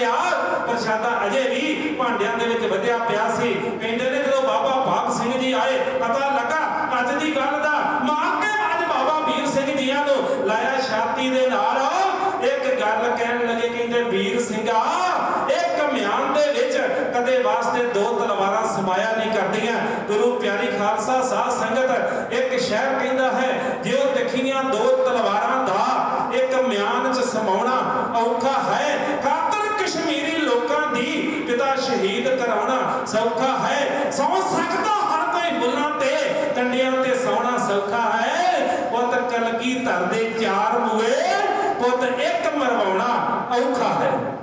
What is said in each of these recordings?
ਯਾਰ ਪ੍ਰਸ਼ਾਦਾ ਅਜੇ ਵੀ ਭਾਂਡਿਆਂ ਦੇ ਵਿੱਚ ਵਧਿਆ ਪਿਆ ਸੀ। ਕਹਿੰਦੇ ਨੇ ਜਦੋਂ ਬਾਬਾ ਭਾਗ ਸਿੰਘ ਜੀ ਆਏ, ਪਤਾ ਲੱਗਾ ਅੱਜ ਦੀ ਗੱਲ ਦਾ ਮਾਰ ਕੇ ਅੱਜ ਬਾਬਾ ਵੀਰ ਸਿੰਘ ਜੀਆਂ ਨੂੰ ਲਾਇਆ ਛਾਤੀ ਦੇ ਨਾਲ। ਇੱਕ ਗੱਲ ਕਹਿਣ ਲੱਗੇ, ਕਹਿੰਦੇ, ਵੀਰ ਸਿੰਘਾ, ਇੱਕ ਮਿਆਨ ਦੇ ਵਿੱਚ ਕਦੇ ਵਾਸਤੇ ਦੋ ਤਲਵਾਰਾਂ ਸਮਾਇਆ ਨਹੀਂ ਕਰਦੀਆਂ। ਗੁਰੂ ਪਿਆਰੀ ਖਾਲਸਾ ਸਾਧ ਸੰਗਤ, ਇੱਕ ਸ਼ਹਿਰ ਕਹਿੰਦਾ ਹੈ ਧਰ ਦੇ ਚਾਰ ਮੂਏ ਪੁੱਤ ਇੱਕ ਮਰਵਾਉਣਾ ਔਖਾ ਹੈ।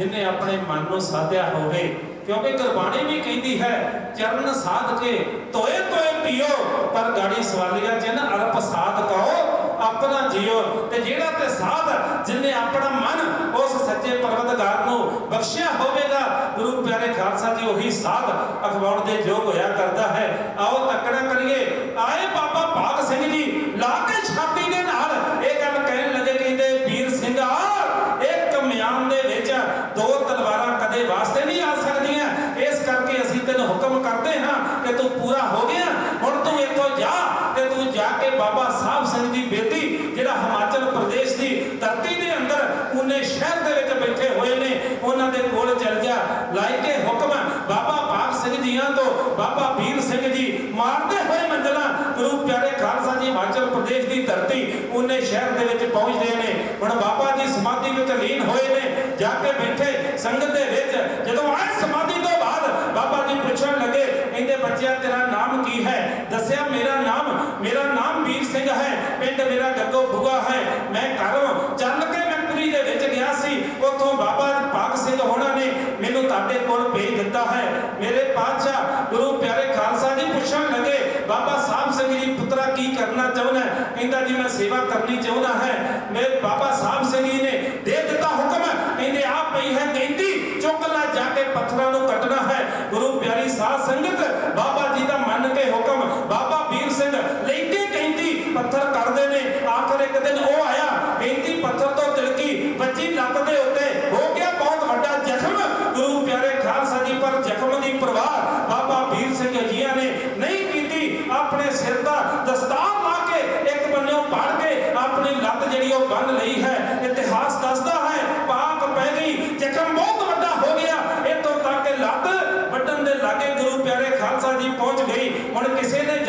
ਜਿਨੇ ਆਪਣੇ ਮਨ ਨੂੰ ਸਾਧਿਆ ਹੋਵੇ, ਕਿਉਂਕਿ ਗੁਰਬਾਣੀ ਵੀ ਕਹਿੰਦੀ ਹੈ, ਚਰਨ ਸਾਧ ਕੇ ਤੋਏ ਤੋਏ ਪੀਓ, ਪਰ ਗਾੜੀ ਸਵਾਲੀਆ ਜਿਨ ਅਰਪ ਸਾਧ ਕਹੋ, ਆਪਣਾ ਜੀਓ। ਤੇ ਜਿਹੜਾ ਤੇ ਸਾਧ ਜਿਨੇ ਆਪਣਾ ਮਨ ਉਸ ਸੱਚੇ ਪਰਵਤਗਾਰ ਨੂੰ ਬਖਸ਼ਿਆ ਹੋਵੇਗਾ, ਗੁਰੂ ਪਿਆਰੇ ਖਾਲਸਾ ਜੀ ਉਹੀ ਸਾਧ ਅਖਵਾਉਣ ਦੇ ਯੋਗ ਹੋਇਆ ਕਰਦਾ ਹੈ। ਆਓ ਤੱਕੜਾ ਕਰੀਏ, ਆਏ ਬਾਬਾ ਭਾਗ ਕਿ ਤੂੰ ਪੂਰਾ ਹੋ ਗਿਆ? ਹੁਣ ਤੂੰ ਇੱਥੋਂ ਜਾ ਤੇ ਤੂੰ ਜਾ ਕੇ ਬਾਬਾ ਸਾਹਿਬ ਸਿੰਘ ਦੀ ਬੇਟੀ, ਜਿਹੜਾ ਹਿਮਾਚਲ ਪ੍ਰਦੇਸ਼ ਦੀ ਧਰਤੀ ਦੇ ਅੰਦਰ ਉਹਨੇ ਸ਼ਹਿਰ ਦੇ ਵਿੱਚ ਬੈਠੇ ਹੋਏ ਨੇ, ਉਹਨਾਂ ਦੇ ਕੋਲ ਚਲ ਜਾ। ਲਾਇਕੇ ਹੁਕਮ ਬਾਬਾ ਭਾਗ ਸਿੰਘ ਜੀਆਂ ਤੋਂ ਬਾਬਾ ਵੀਰ ਸਿੰਘ ਜੀ ਮਾਰਦੇ ਹੋਏ ਮੰਜ਼ਲਾਂ, ਗੁਰੂ ਪਿਆਰੇ ਖਾਲਸਾ ਜੀ ਹਿਮਾਚਲ ਪ੍ਰਦੇਸ਼ ਦੀ ਧਰਤੀ ਉਹਨੇ ਸ਼ਹਿਰ ਦੇ ਵਿੱਚ ਪਹੁੰਚਦੇ ਨੇ। ਹੁਣ ਬਾਬਾ ਜੀ ਸਮਾਧੀ ਵਿੱਚ ਲੀਨ ਹੋਏ ਨੇ, ਜਾ ਕੇ ਬੈਠੇ ਸੰਗਤ ਦੇ ਵਿੱਚ। ਜਦੋਂ ਆਏ ਸਮਾਧੀ ਬੱਚਿਆ, ਤੇਰਾ ਨਾਮ ਕੀ ਹੈ? ਦੱਸਿਆ, ਮੇਰਾ ਨਾਮ ਮੇਰਾ ਨਾਮ ਵੀਰ ਸਿੰਘ ਹੈ। ਪਿੰਡ ਮੇਰਾ ਗੱਗੋ ਬੁਗਾ ਹੈ। ਮੈਂ ਘਰੋਂ ਚੱਲ ਕੇ ਮੈਂ ਪੁਰੀ ਦੇ ਵਿੱਚ ਗਿਆ ਸੀ। ਉੱਥੋਂ ਬਾਬਾ ਭਾਗ ਸਿੰਘ ਹੋਣਾ ਨੇ ਮੈਨੂੰ ਤੁਹਾਡੇ ਕੋਲ ਭੇਜ ਦਿੱਤਾ ਹੈ। ਮੇਰੇ ਪਾਤਸ਼ਾਹ, ਗੁਰੂ ਪਿਆਰੇ ਖਾਲਸਾ ਜੀ ਪੁੱਛਣ ਲੱਗੇ, ਬਾਬਾ ਸਾਹਿਬ ਸਿੰਘ ਜੀ, ਪੁੱਤਰਾ ਕੀ ਕਰਨਾ ਚਾਹੁੰਦਾ ਹੈ? ਕਹਿੰਦਾ, ਜੀ, ਮੈਂ ਸੇਵਾ ਕਰਨੀ ਚਾਹੁੰਦਾ ਹੈ। ਮੇਰੇ ਬਾਬਾ ਸਾਹਿਬ ਸਿੰਘ ਜੀ ਨੇ ਦੇ ਦਿੱਤਾ ਹੁਕਮ। ਕਹਿੰਦੇ ਆ ਪਈ ਹੈ ਕਹਿੰਦੀ ਚੁੱਕ ਲੈ ਜਾ ਕੇ ਪੱਥਰਾਂ ਨੂੰ ਗੁਰੂ ਪਿਆਰੀ ਸਾਧ ਸੰਗਤ, ਬਾਬਾ ਜੀ ਦਾ ਮੰਨ ਕੇ ਹੁਕਮ, ਬਾਬਾ ਵੀਰ ਸਿੰਘ ਲੈ ਕੇ ਕਹਿੰਦੀ ਪੱਥਰ ਕਰਦੇ ਨੇ, ਆਖਰ ਇੱਕ ਦਿਨ ਉਹ ਆਇਆ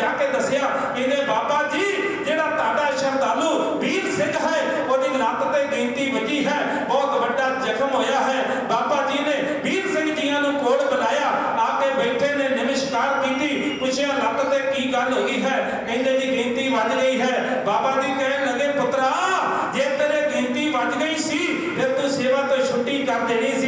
ਜਾ ਕੇ ਦੱਸਿਆ ਇਹਨੇ ਬਾਬਾ ਜੀ, ਜਿਹੜਾ ਤੁਹਾਡਾ ਸ਼ਰਧਾਲੂ ਵੀਰ ਸਿੰਘ ਹੈ, ਉਹਦੀ ਲੱਤ ਤੇ ਗਿਣਤੀ ਵੱਜੀ ਹੈ, ਬਹੁਤ ਵੱਡਾ ਜ਼ਖਮ ਹੋਇਆ ਹੈ। ਬਾਬਾ ਜੀ ਨੇ ਵੀਰ ਸਿੰਘ ਜੀਆਂ ਨੂੰ ਕੋਲ ਬੁਲਾਇਆ, ਆ ਕੇ ਬੈਠੇ ਨੇ, ਨਮਸਕਾਰ ਕੀਤੀ, ਪੁੱਛਿਆ, ਲੱਤ ਤੇ ਕੀ ਗੱਲ ਹੋ ਗਈ ਹੈ? ਕਹਿੰਦੇ, ਜੀ, ਗਿਣਤੀ ਵੱਜ ਗਈ ਹੈ। ਬਾਬਾ ਜੀ ਕਹਿਣ ਲੱਗੇ, ਪੁੱਤਰਾ, ਜੇ ਤੇਰੇ ਗਿਣਤੀ ਵੱਜ ਗਈ ਸੀ, ਫਿਰ ਤੂੰ ਸੇਵਾ ਤੋਂ ਛੁੱਟੀ ਕਰ ਦੇਣੀ ਸੀ